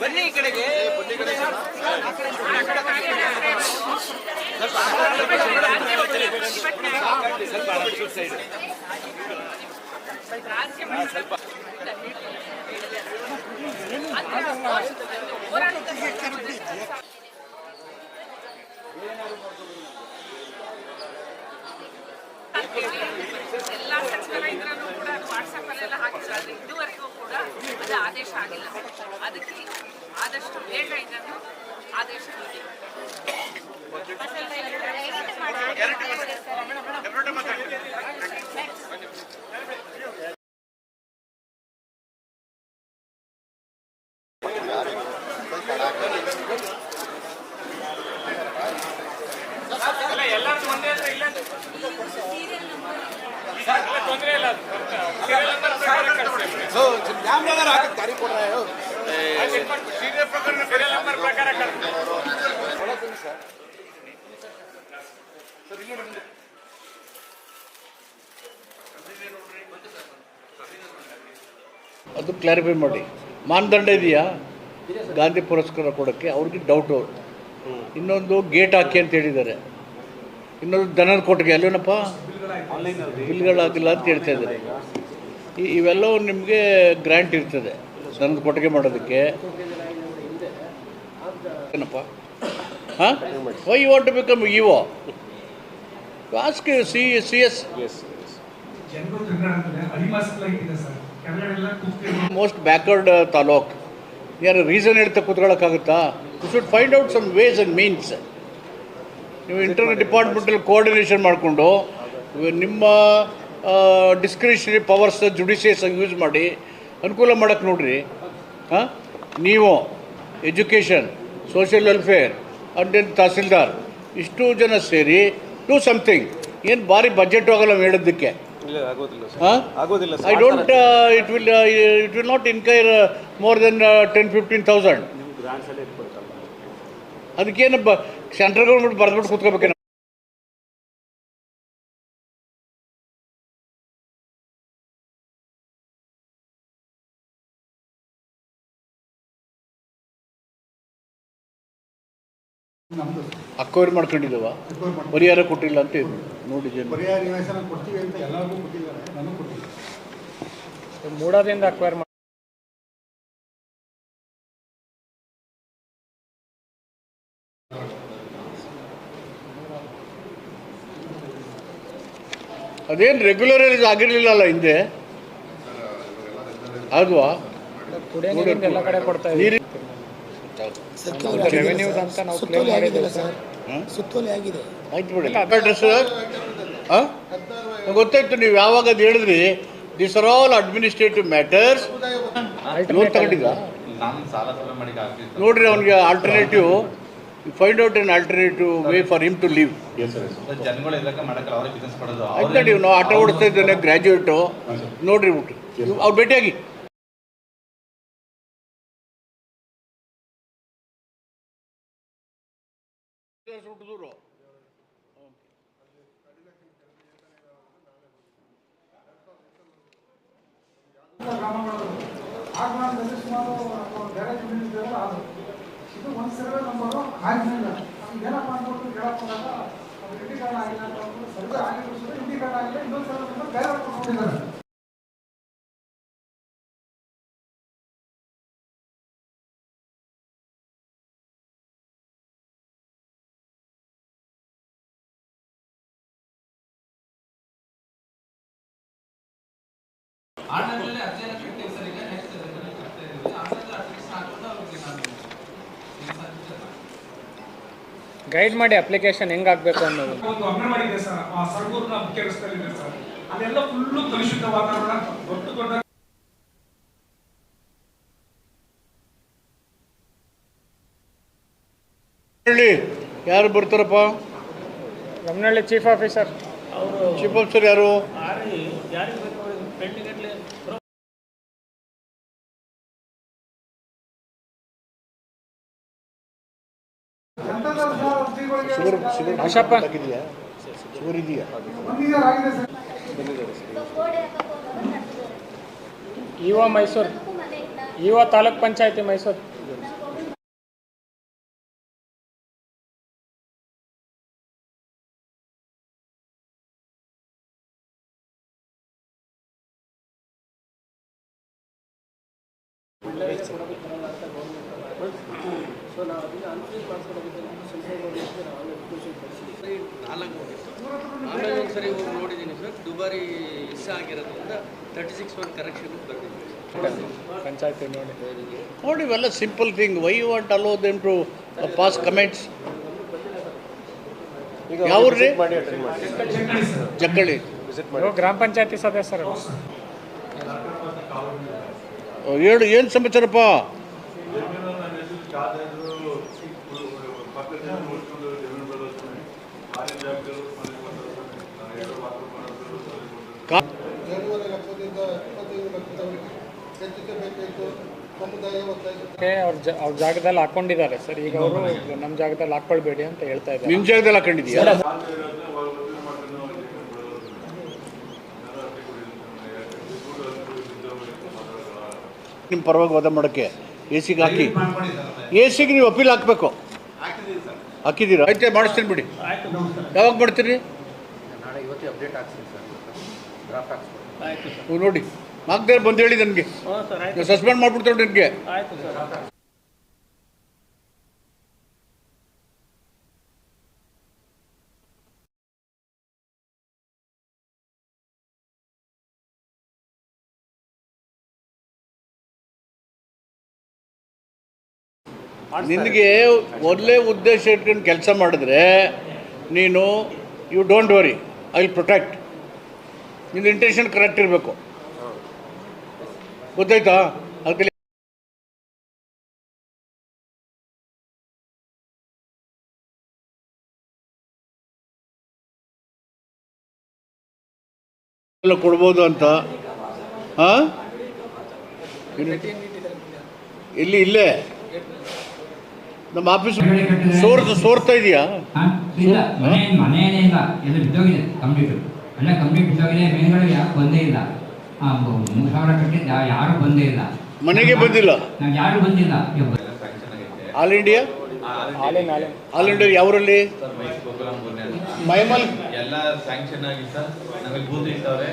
ಬನ್ನಿ ಈ ಕಡೆಗೆ. ಎಲ್ಲ ಸಚಿವರ ಇದ್ರಲ್ಲೂ ಕೂಡ ವಾಟ್ಸಪ್ ಅಲ್ಲೆಲ್ಲ ಹಾಕಿದ್ದಾರೆ ಇದುವರೆಗೂ ಕೂಡ ಅದು ಆದೇಶ ಆಗಿಲ್ಲ ಅದಕ್ಕೆ ಆದಷ್ಟು ಬೇಗ ಇದನ್ನು ಆದೇಶ ನೀಡಿ ಜಾಮ್ನಗರ್ ಹಾಕಿ ತಾರೀಕು ಕೊಡ್ರ ಕ್ಲಾರಿಫೈ ಮಾಡಿ. ಮಾನದಂಡ ಇದೆಯಾ? ಗಾಂಧಿ ಪುರಸ್ಕಾರ ಕೊಡೋಕ್ಕೆ ಅವ್ರಿಗೆ ಡೌಟು ಇನ್ನೊಂದು ಗೇಟ್ ಹಾಕಿ ಅಂತ ಹೇಳಿದ್ದಾರೆ. ಇನ್ನೊಂದು ದನದ ಕೊಟ್ಟಿಗೆ ಅಲ್ಲೇನಪ್ಪ? ಬಿಲ್ಗಳಾಗಿಲ್ಲ ಅಂತ ಹೇಳ್ತಾ ಇದ್ದಾರೆ. ಇವೆಲ್ಲವೂ ನಿಮಗೆ ಗ್ರ್ಯಾಂಟ್ ಇರ್ತದೆ ದನದ ಕೊಟ್ಟಿಗೆ ಮಾಡೋದಕ್ಕೆ. ಏನಪ್ಪ? ಹಾಂ? Why you want to become ಇವೋ ask C C S most backward taluk ಯಾರು ರೀಸನ್ ಹೇಳ್ತಾ ಕೂತ್ಕೊಳ್ಳೋಕ್ಕಾಗುತ್ತಾ you should find out some ways and means ನೀವು ಇಂಟರ್ನೆಟ್ ಡಿಪಾರ್ಟ್ಮೆಂಟಲ್ಲಿ ಕೋಆರ್ಡಿನೇಷನ್ ಮಾಡಿಕೊಂಡು ನಿಮ್ಮ ಡಿಸ್ಕ್ರಿಷನರಿ ಪವರ್ಸ್ ಜುಡಿಷಿಯಸ್ ಯೂಸ್ ಮಾಡಿ ಅನುಕೂಲ ಮಾಡೋಕ್ಕೆ ನೋಡ್ರಿ. ಹಾಂ? ನೀವು education social welfare and then tahsildar ಇಷ್ಟು ಜನ ಸೇರಿ ಡೂ ಸಮಥಿಂಗ್ ಏನು ಭಾರಿ ಬಜೆಟ್ ಹೋಗಲ್ಲ ನಾವು ಹೇಳೋದಕ್ಕೆ. ಇಲ್ಲ ಆಗೋದಿಲ್ಲ ಸರ್. ಹಾಂ? ಆಗೋದಿಲ್ಲ will not inquire it will, ten it will not incur uh, more than uh, 10, 15,000. ಅದಕ್ಕೇನು ಬ ಸೆಂಟ್ರಲ್ ಗೌರ್ಮೆಂಟ್ ಬರ್ದ್ಬಿಟ್ಟು ಕೂತ್ಕೋಬೇಕೇನು ಅಕ್ವೈರ್ ಮಾಡ್ಕೊಂಡಿದ್ದವ ಪರಿಹಾರ ಕೊಟ್ಟಿಲ್ಲ ಅಂತ ನೋಡಿ ಮೂಡಾದಿಂದ ಪರಿಹಾರ ನಿವೇಶನ ಕೊಡ್ತೀವಿ ಅಂತ ಎಲ್ಲರಿಗೂ ಕೊಟ್ಟಿದ್ದಾರೆ. ನನಗೂ ಮೂಡೋದಿಂದ ಅಕ್ವೈರ್ ಮಾಡಿ ಅದೇನು ರೆಗ್ಯುಲರೈಸ್ ಆಗಿರಲಿಲ್ಲಲ್ಲ ಹಿಂದೆ? ಆಗುವ? ಕುಡಿಯೋ ನೀರಿಂದ ಎಲ್ಲ ಕಡೆ ಕೊಡ್ತಾ ನೀರಿ ರೆವೆನ್ಯೂ ಅಂತ ನಾವು ಕ್ಲೇಮ್ ಮಾಡಿದ್ದೇವೆ ಸರ್. ಸುತ್ತೋಲೆ ಆಗಿದೆ. ಆಯ್ತು ಬಿಡಿ. ಅಡ್ರೆಸ್ ಹಾಂ? ಗೊತ್ತಾಯ್ತು ನೀವು ಯಾವಾಗ ಅದು ಹೇಳಿದ್ರಿ? This are all administrative matters loan ತಗೊಂಡಿದ್ದ ನೋಡ್ರಿ ಅವನಿಗೆ alternative find out an alternative way for him to leave ಆಯ್ತು ನೋಡಿ ನಾವು ಆಟೋ ಓಡಿಸ್ತಾ ಇದ್ದೇನೆ ಗ್ರ್ಯಾಜುಯೇಟು. ನೋಡ್ರಿ ಬಿಟ್ಟು ಅವ್ರು ಭೇಟಿಯಾಗಿ. ಆ ನಾನು ಸುಮಾರು ಬ್ಯಾರೇಜ್ ಇದೆಯಲ್ಲ ಅದು ಇದು ಒಂದು ಸರ್ವೆ ನಂಬರು ನಮ್ಗೆ ಏನಪ್ಪ ಅಂದ್ಬಿಟ್ಟು ಕೇಳಕ್ಕೆ ಹೋದಾಗ ಅದು ಆಗಿಲ್ಲ ಅಂತ ಅಂದ್ಬಿಟ್ಟು ಸರ್ವೆ ಆಗಿದ್ರು ಆಗಿಲ್ಲ. ಇನ್ನೊಂದು ಸರ್ವೆ ನಂಬರ್ ಬೇರೆ ಕೊಟ್ಟಿದ್ದಾರೆ ಗೈಡ್ ಮಾಡಿ ಅಪ್ಲಿಕೇಶನ್ ಹೆಂಗ್ ಆಗ್ಬೇಕು ಅನ್ನೋದು ಒಂದು ಅಂಗನವಾಡಿ ಇದೆ ಸರ್. ಆ ಸರ್ಗೂರಿನ ಮುಖ್ಯ ರಸ್ತೆಯಲ್ಲಿ ಸರ್. ಅದೆಲ್ಲ ಫುಲ್ಲು ಕಲುಷಿತ ವಾತಾವರಣ ದೊಡ್ಡ ದೊಡ್ಡ ಹೇಳಿ ಯಾರು ಬರ್ತಾರಪ್ಪ? ನಮ್ಮನಳ್ಳಿ ಚೀಫ್ ಆಫೀಸರ್ ಚೀಫ್ ಆಫೀಸರ್ ಯಾರು? ಶುಗರ್ ಶುಗರ್ ಆಶಪ್ಪ. ಇದೆಯಾ ಶುಗರ್ ಇದೆಯಾ ಇವ ಮೈಸೂರು. ಇವ ತಾಲೂಕ್ ಪಂಚಾಯತಿ ಮೈಸೂರು. ಸೊ ನಾವು ಅದನ್ನ ಅನ್ಫ್ರೀಸ್ ನಾವು ಕಳಿಸಿದ್ವಿ ನಾಲ್ಕು ಹೋಗಿತ್ತು ಆಮೇಲೆ ಒಂದು ಸರಿ ಹೋಗಿ. ನೋಡಿದ್ದೀನಿ ಸರ್ ದುಬಾರಿ ಇಷ್ಟ ಆಗಿರೋದ್ರಿಂದ ತರ್ಟಿ ಸಿಕ್ಸ್ ಒನ್ ಕರೆಕ್ಷನ್ ಪಂಚಾಯತಿ ನೋಡಿ. ನೋಡಿ ಇವೆಲ್ಲ simple thing why you want allow them to pass comments ಯಾವ್ರಿ ಜಕ್ಕಳಿ ನೀವು ಗ್ರಾಮ ಪಂಚಾಯತಿ ಸದಸ್ಯರು. ಓ, ಹೇಳು ಏನು ಸಮಾಚಾರಪ್ಪ? ಅವ್ರ ಜ ಅವ್ರ ಜಾಗದಲ್ಲಿ ಹಾಕೊಂಡಿದ್ದಾರೆ ಸರ್. ಈಗ ಅವರು ನಮ್ಮ ಜಾಗದಲ್ಲಿ ಹಾಕೊಳ್ಬೇಡಿ ಅಂತ ಹೇಳ್ತಾ ಇದ್ದಾರೆ. ನಿಮ್ಮ ಜಾಗದಲ್ಲಿ ಹಾಕೊಂಡಿದ್ಯಾ ನಿಮ್ಮ ಪರವಾಗಿ ವಾದ ಮಾಡೋಕ್ಕೆ ಎ ಸಿಗೆ ಹಾಕಿ. ಎ ಸಿಗೆ ನೀವು ಅಪೀಲ್ ಹಾಕಬೇಕು. ಹಾಕಿದ್ದೀರಾ? ಆಯ್ತು ಮಾಡಿಸ್ತೀನಿ ಬಿಡಿ. ಯಾವಾಗ ಮಾಡ್ತೀರಿ? ನಾಳೆ ಇವತ್ತೇ ಅಪ್ಡೇಟ್ ಆಗ್ತೀನಿ ಸರ್. ಡ್ರಾಫ್ಟ್ ಹಾಕ್ಸ್ಕೊಡ್ತೀನಿ. ಆಯಿತು ಸರ್ ನೀವು ನೋಡಿ. ಹಾಕ್ದೇ ಬಂದು ಹೇಳಿ ನನಗೆ. ಸಸ್ಪೆಂಡ್ ಮಾಡ್ಬಿಡ್ತೇವೆ ನಿನಗೆ. ಆಯ್ತು ಸರ್. ನಿನಗೆ ಒಳ್ಳೆ ಉದ್ದೇಶ ಇಟ್ಕೊಂಡು ಕೆಲಸ ಮಾಡಿದ್ರೆ ನೀನು you don't worry I will protect ನಿನ್ನ ಇಂಟೆನ್ಷನ್ ಕರೆಕ್ಟ್ ಇರಬೇಕು. ಗೊತ್ತಾಯ್ತಾ? ಅದಕ್ಕೆ ಕೊಡ್ಬೋದು ಅಂತ. ಹಾಂ ಇಲ್ಲಿ ಇಲ್ಲೇ. ನಮ್ಮ ಆಫೀಸ್ ಸೋರ್ದು ಸೋರ್ತಾ ಇದೆಯಾ? ಮನೆ ಮನೆಯೇ ಇಲ್ಲ. ಎಲ್ಲ ಬಿದ್ದೋಗಿದೆ ಕಂಪ್ಲೀಟ್ ಎಲ್ಲ ಕಂಪ್ಲೀಟ್ ಬಿದ್ದೋಗಿದೆ, ಮೇಲ್ಗಡೆ ಯಾಕೆ ಬಂದೇ ಇಲ್ಲ? ಯಾರು ಬಂದೇ ಇಲ್ಲ. ಮನೆಗೆ ಬಂದಿಲ್ಲ? ನಾವು ಯಾರು ಬಂದಿಲ್ಲ. All India? All India. ಯಾವರಲ್ಲಿ? ಮೈಮಲ್? ಎಲ್ಲ ಸ್ಯಾಂಕ್ಷನ್ ಆಗಿ ಸರ್ ನಮಗೆ ಬೂತ್ ಇಟ್ಟವ್ರೆ.